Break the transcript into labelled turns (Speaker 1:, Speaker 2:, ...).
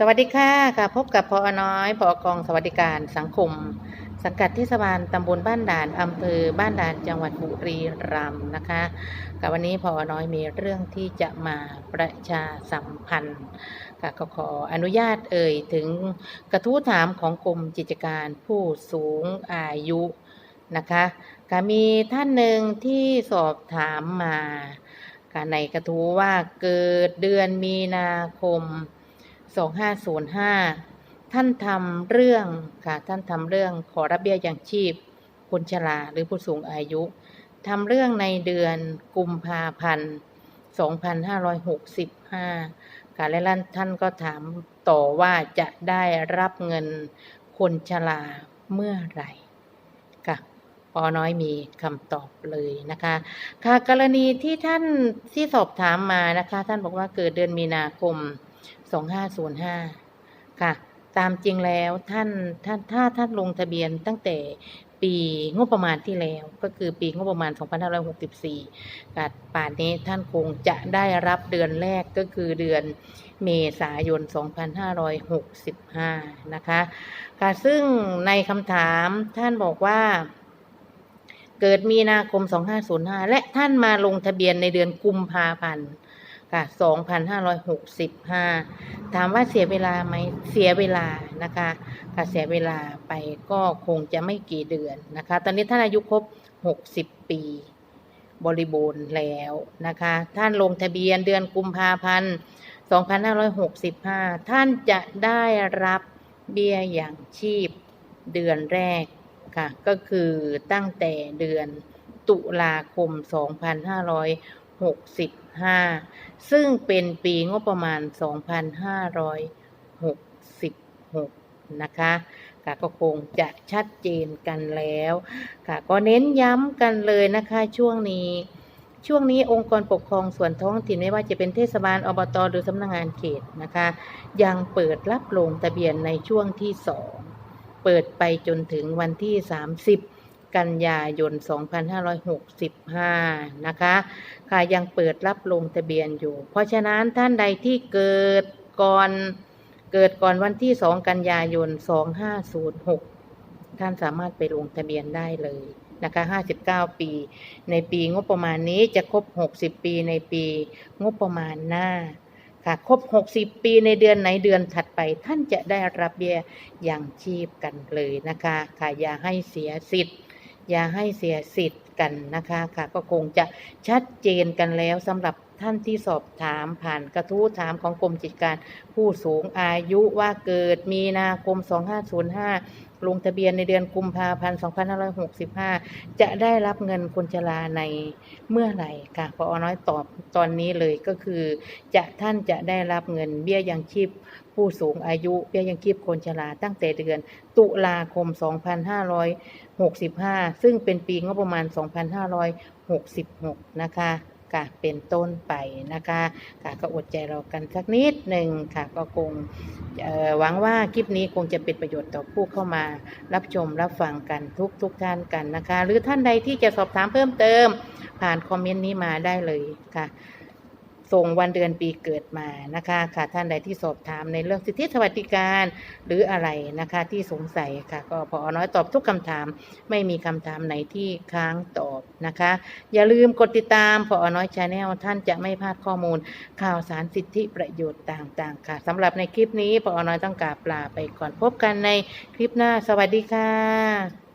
Speaker 1: สวัสดีค่ะค่ะพบกับพอน้อยพอกองสวัสดิการสังคม สังกัดเทศบาลตำบลบ้านด่านอำเภอบ้านด่านจังหวัดบุรีรัมย์นะคะกับวันนี้พอน้อยมีเรื่องที่จะมาประชาสัมพันธ์ค่ะก็ขออนุญาตเอ่ยถึงกระทู้ถามของกรมกิจการผู้สูงอายุนะคะก็มีท่านหนึ่งที่สอบถามมาในกระทู้ว่าเกิดเดือนมีนาคม 2505ท่านทำเรื่องค่ะ ท่านทำเรื่องขอรับเบี้ยยังชีพ คนชราหรือผู้สูงอายุทำเรื่องในเดือนกุมภาพันธ์2565 ค่ะ และท่านก็ถามต่อว่าจะได้รับเงินคนชราเมื่อไหร่ค่ะปอน้อยมีคำตอบเลยนะคะ ค่ะกรณีที่ท่านที่สอบถามมานะคะ ท่านบอกว่าเกิดเดือนมีนาคม 2505ค่ะ ตามจริงแล้วท่านท่านถ้าท่านลงทะเบียนตั้งแต่ปีงบประมาณที่แล้วก็คือปีงบประมาณ 2564ค่ะป่านนี้ท่านคงจะได้รับเดือนแรกก็คือเดือนเมษายน 2565 นะคะค่ะซึ่งในคำถามท่านบอกว่า เกิดมีนาคม 2505 และท่านมาลงทะเบียนในเดือนกุมภาพันธ์ ค่ะ2,565ถามว่าเสียเวลาไหมเสียเวลานะคะค่ะเสียเวลาไปก็คงจะไม่กี่เดือนนะคะ ตอนนี้ท่านอายุครบ60ปีบริบูรณ์แล้วนะคะ ท่านลงทะเบียนเดือนกุมภาพันธ์2565 ท่านจะได้รับเบี้ยอย่างชีพเดือนแรกค่ะ ก็คือตั้งแต่เดือนตุลาคม 2565 ซึ่งเป็นปีงบประมาณ 2566 นะคะค่ะก็คงจะชัดเจนกันแล้ว ค่ะก็เน้นย้ำกันเลยนะคะช่วงนี้ช่วงนี้องค์กรปกครองส่วนท้องถิ่นไม่ว่าจะเป็นเทศบาลอบตหรือสำนักงงานเขตนะคะ ยังเปิดรับลงทะเบียนในช่วงที่ 2 เปิดไปจนถึงวันที่ 30 กันยายน 2565 นะคะ ค่ะยังเปิดรับลงทะเบียนอยู่ เพราะฉะนั้นท่านใดที่เกิดก่อนเกิดก่อนวันที่ 2 กันยายน 2506 ท่านสามารถไปลงทะเบียนได้เลยนะคะ 59 ปี ในปีงบประมาณนี้จะครบ 60 ปีในปีงบประมาณหน้า ค่ะ ครบ 60 ปีในเดือนไหนเดือนถัดไป ท่านจะได้รับเบี้ยอย่างชีพกันเลยนะคะ ค่ะอย่าให้เสียสิทธิ์ อย่าให้เสียสิทธิ์กันนะคะค่ะ ก็คงจะชัดเจนกันแล้วสำหรับ ท่านที่สอบถามผ่านกระทู้ถามของกรมจิตการผู้สูงอายุว่าเกิดมีนาคม 2505 ลงทะเบียนในเดือนกุมภาพันธ์ 2565 จะได้รับเงินคนชราในเมื่อไหร่ค่ะพอน้อยตอบตอนนี้เลยก็คือ จะท่านจะได้รับเงินเบี้ยยังชีพผู้สูงอายุเบี้ยยังชีพคนชราตั้งแต่เดือน ตุลาคม 2565 ซึ่งเป็นปีงบประมาณ 2566 นะคะ ค่ะเป็นต้นไปนะคะค่ะก็อดใจเรากันสักนิดหนึ่งค่ะก็คงหวังว่าคลิปนี้คงจะเป็นประโยชน์ต่อผู้เข้ามา รับชมรับฟังกันทุกทุกท่านกันนะคะ หรือท่านใดที่จะสอบถามเพิ่มเติม ผ่านคอมเมนต์นี้มาได้เลยค่ะ ส่งวันเดือนปีเกิดมานะคะค่ะท่านใดที่สอบถามในเรื่องสิทธิสวัสดิการหรืออะไรนะคะที่สงสัยค่ะ ก็พอน้อยตอบทุกคำถาม ไม่มีคำถามไหนที่ค้างตอบนะคะ อย่าลืมกดติดตามพอน้อยชาแนลท่านจะไม่พลาดข้อมูล ข่าวสารสิทธิประโยชน์ต่าง ๆ ค่ะสำหรับในคลิปนี้พอน้อยต้องกราบลาไปก่อนพบกันในคลิปหน้าสวัสดีค่ะ